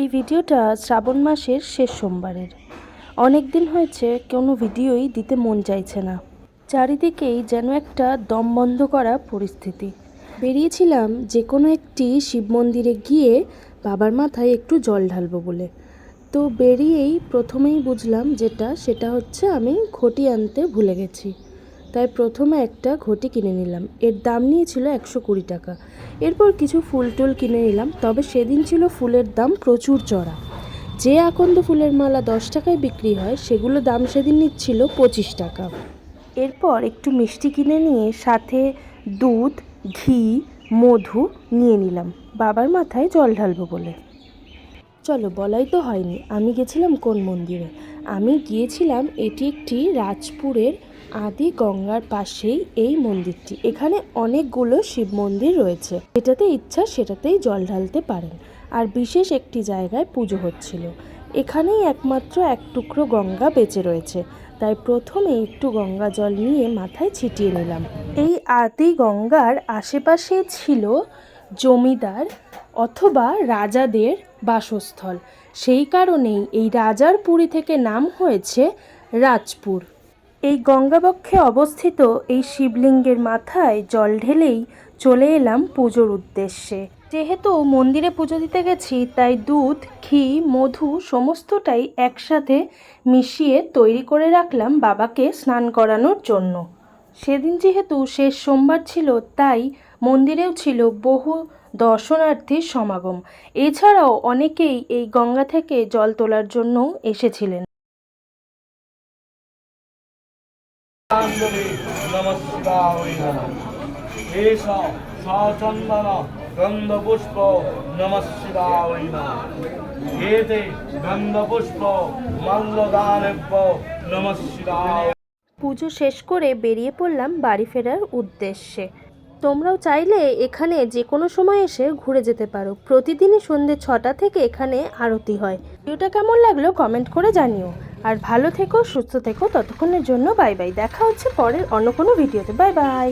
এই ভিডিওটা শ্রাবণ মাসের শেষ সোমবারের। অনেক দিন হয়েছে কোনো ভিডিওই দিতে মন চাইছে না। চারিদিকেই যেন একটা দম বন্ধ করা পরিস্থিতি। বেরিয়েছিলাম যে কোনো একটি শিব মন্দিরে গিয়ে বাবার মাথায় একটু জল ঢালবো বলে। তো বেরিয়েই প্রথমেই বুঝলাম যেটা, সেটা হচ্ছে আমি ঘটি আনতে ভুলে গেছি। তাই প্রথমে একটা ঘটি কিনে নিলাম। এর দাম নিয়েছিল একশো কুড়ি টাকা। এরপর কিছু ফুল টুল কিনে নিলাম, তবে সেদিন ছিল ফুলের দাম প্রচুর চড়া। যে আকন্দ ফুলের মালা দশ টাকায় বিক্রি হয়, সেগুলো দাম সেদিন নিচ্ছিল পঁচিশ টাকা। এরপর একটু মিষ্টি কিনে নিয়ে সাথে দুধ, ঘি, মধু নিয়ে নিলাম। বাবার মাথায় জল ঢালবো বলে। চলো, বলাই তো হয়নি, আমি গেছিলাম কোন মন্দিরে। আমি গিয়েছিলাম, এটি একটি রাজপুরের আদি গঙ্গার পাশেই এই মন্দিরটি। এখানে অনেকগুলো শিব মন্দির রয়েছে। যেটাতে ইচ্ছা সেটাতেই জল ঢালতে পারেন। আর বিশেষ একটি জায়গায় পুজো হচ্ছিল। এখানেই একমাত্র এক টুকরো গঙ্গা বেঁচে রয়েছে। তাই প্রথমে একটু গঙ্গা জল নিয়ে মাথায় ছিটিয়ে নিলাম। এই আদি গঙ্গার আশেপাশে ছিল জমিদার অথবা রাজাদের বাসস্থল। সেই কারণেই এই রাজার পুরী থেকে নাম হয়েছে রাজপুর। এই গঙ্গাবক্ষে অবস্থিত এই শিবলিঙ্গের মাথায় জল ঢেলেই চলে এলাম পুজোর উদ্দেশ্যে। যেহেতু মন্দিরে পুজো দিতে গেছি, তাই দুধ, ঘি, মধু সমস্তটাই একসাথে মিশিয়ে তৈরি করে রাখলাম বাবাকে স্নান করানোর জন্য। সেদিন যেহেতু শেষ সোমবার ছিল, তাই মন্দিরেও ছিল বহু দর্শনার্থীর সমাগম। এছাড়াও অনেকেই এই গঙ্গা থেকে জল তোলার জন্য এসেছিলেন। গন্ধপুষ্প গন্ধপুষ্প পুজো শেষ করে বেরিয়ে পড়লাম বাড়ি ফেরার উদ্দেশ্যে। তোমরাও চাইলে এখানে যে কোনো সময় এসে ঘুরে যেতে পারো। প্রতিদিনই সন্ধ্যে ছটা থেকে এখানে আরতি হয়। ভিডিওটা কেমন লাগল কমেন্ট করে জানিও। আর ভালো থেকো, সুস্থ থেকো, ততক্ষণের জন্য বাই বাই। দেখা হচ্ছে পরের অন্য কোনো ভিডিওতে। Bye bye.